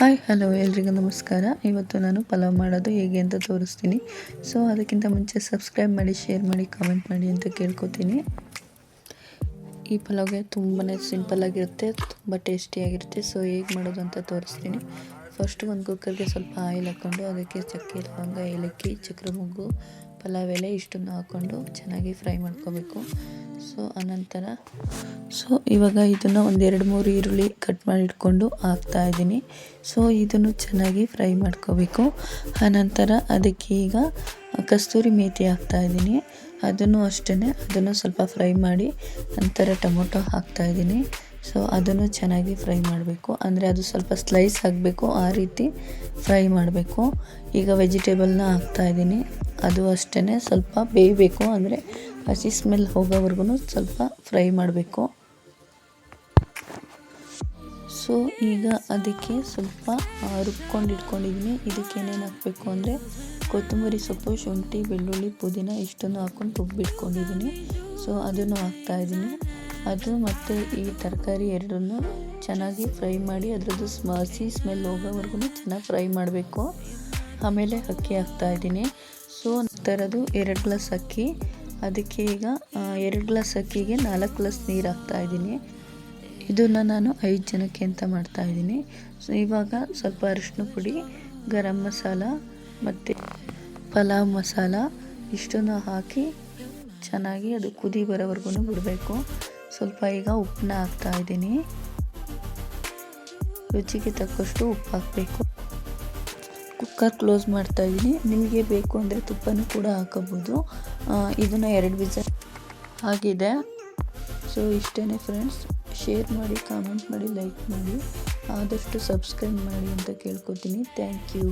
Hi, hello ಎಲ್ರಿಗೂ ನಮಸ್ಕಾರ. ಇವತ್ತು ನಾನು ಪಲಾವ್ ಮಾಡೋದು ಹೇಗೆ ಅಂತ ತೋರಿಸ್ತೀನಿ. ಸೊ ಅದಕ್ಕಿಂತ ಮುಂಚೆ ಸಬ್ಸ್ಕ್ರೈಬ್ ಮಾಡಿ ಶೇರ್ ಮಾಡಿ ಕಾಮೆಂಟ್ ಮಾಡಿ ಅಂತ ಕೇಳ್ಕೊತೀನಿ. ಈ ಪಲಾವ್ಗೆ ತುಂಬಾ ಸಿಂಪಲ್ಲಾಗಿರುತ್ತೆ ತುಂಬ ಟೇಸ್ಟಿಯಾಗಿರುತ್ತೆ ಸೊ ಹೇಗೆ ಮಾಡೋದು ಅಂತ ತೋರಿಸ್ತೀನಿ. ಫಸ್ಟ್ ಒಂದು ಕುಕ್ಕರ್ಗೆ ಸ್ವಲ್ಪ ಆಯಿಲ್ ಹಾಕ್ಕೊಂಡು ಅದಕ್ಕೆ ಚಕ್ಕೆ, ಲವಂಗ, ಏಲಕ್ಕಿ ಚಕ್ರ ಮುಗ್ಗು ಪಲಾವ್ ಎಲೆ ಇಷ್ಟನ್ನು ಹಾಕ್ಕೊಂಡು ಚೆನ್ನಾಗಿ ಫ್ರೈ ಮಾಡ್ಕೋಬೇಕು. ಸೊ ಅನಂತರ ಸೊ, ಇವಾಗ ಇದನ್ನು ಒಂದೆರಡು ಮೂರು ಈರುಳ್ಳಿ ಕಟ್ ಮಾಡಿ ಇಟ್ಕೊಂಡು ಹಾಕ್ತಾ ಇದ್ದೀನಿ. ಸೊ, ಇದನ್ನು ಚೆನ್ನಾಗಿ ಫ್ರೈ ಮಾಡ್ಕೋಬೇಕು. ಆನಂತರ ಅದಕ್ಕೆ ಈಗ ಕಸ್ತೂರಿ ಮೇಥಿ ಹಾಕ್ತಾ ಇದ್ದೀನಿ. ಅದನ್ನು ಅಷ್ಟೇ ಅದನ್ನು ಸ್ವಲ್ಪ ಫ್ರೈ ಮಾಡಿ ನಂತರ ಟೊಮೊಟೊ ಹಾಕ್ತಾ ಇದ್ದೀನಿ. ಸೊ, ಅದನ್ನು ಚೆನ್ನಾಗಿ ಫ್ರೈ ಮಾಡಬೇಕು. ಅಂದರೆ ಅದು ಸ್ವಲ್ಪ ಸ್ಲೈಸ್ ಆಗಬೇಕು, ಆ ರೀತಿ ಫ್ರೈ ಮಾಡಬೇಕು. ಈಗ ವೆಜಿಟೇಬಲ್ನ ಹಾಕ್ತಾ ಇದ್ದೀನಿ. ಅದು ಅಷ್ಟೇ ಸ್ವಲ್ಪ ಬೇಯಬೇಕು ಅಂದರೆ ಹಸಿ ಸ್ಮೆಲ್ ಹೋಗೋವರೆಗೂ ಸ್ವಲ್ಪ ಫ್ರೈ ಮಾಡಬೇಕು. ಸೊ ಈಗ ಅದಕ್ಕೆ ಸ್ವಲ್ಪ ರುಬ್ಕೊಂಡು ಇಟ್ಕೊಂಡಿದ್ದೀನಿ ಇದಕ್ಕೆ ಏನೇನು ಹಾಕಬೇಕು ಅಂದರೆ ಕೊತ್ತಂಬರಿ ಸೊಪ್ಪು, ಶುಂಠಿ, ಬೆಳ್ಳುಳ್ಳಿ, ಪುದೀನ ಇಷ್ಟನ್ನು ಹಾಕ್ಕೊಂಡು ರುಬ್ಬಿಟ್ಕೊಂಡಿದ್ದೀನಿ ಸೊ ಅದನ್ನು ಹಾಕ್ತಾಯಿದ್ದೀನಿ ಅದು ಮತ್ತು ಈ ತರಕಾರಿ ಎರಡನ್ನೂ ಚೆನ್ನಾಗಿ ಫ್ರೈ ಮಾಡಿ ಅದರದ್ದು ಸ್ಮ ಹಸಿ ಸ್ಮೆಲ್ ಹೋಗೋವರೆಗೂ ಚೆನ್ನಾಗಿ ಫ್ರೈ ಮಾಡಬೇಕು. ಆಮೇಲೆ ಅಕ್ಕಿ ಹಾಕ್ತಾಯಿದ್ದೀನಿ ಸೊ ಥರದ್ದು ಎರಡು ಗ್ಲಾಸ್ ಅಕ್ಕಿ. ಅದಕ್ಕೆ ಈಗ ಎರಡು ಗ್ಲಾಸ್ ಅಕ್ಕಿಗೆ ನಾಲ್ಕು ಗ್ಲಾಸ್ ನೀರು ಹಾಕ್ತಾಯಿದ್ದೀನಿ ಇದನ್ನು ನಾನು ಐದು ಜನಕ್ಕೆ ಅಂತ ಮಾಡ್ತಾಯಿದ್ದೀನಿ ಸೊ, ಇವಾಗ ಸ್ವಲ್ಪ ಅರಿಶಿನ ಪುಡಿ, ಗರಂ ಮಸಾಲ ಮತ್ತು ಪಲಾವ್ ಮಸಾಲ ಇಷ್ಟನ್ನು ಹಾಕಿ ಚೆನ್ನಾಗಿ ಅದು ಕುದಿ ಬರೋವರೆಗೂ ಬಿಡಬೇಕು. ಸ್ವಲ್ಪ ಈಗ ಉಪ್ಪನ್ನ ಹಾಕ್ತಾ ಇದ್ದೀನಿ. ರುಚಿಗೆ ತಕ್ಕಷ್ಟು ಉಪ್ಪು ಹಾಕಬೇಕು. ಕುಕ್ಕರ್ ಕ್ಲೋಸ್ ಮಾಡ್ತಾ ಇದ್ದೀನಿ. ನಿಮಗೆ ಬೇಕು ಅಂದರೆ ತುಪ್ಪನೂ ಕೂಡ ಹಾಕೋಬೋದು ಇದನ್ನು ಎರಡು ವಿಸಲ್ ಆಗಿದೆ. ಸೊ ಇಷ್ಟೇ ಫ್ರೆಂಡ್ಸ್ ಶೇರ್ ಮಾಡಿ ಕಾಮೆಂಟ್ ಮಾಡಿ ಲೈಕ್ ಮಾಡಿ. ಆದಷ್ಟು ಸಬ್ಸ್ಕ್ರೈಬ್ ಮಾಡಿ ಅಂತ ಕೇಳ್ಕೊತೀನಿ. Thank you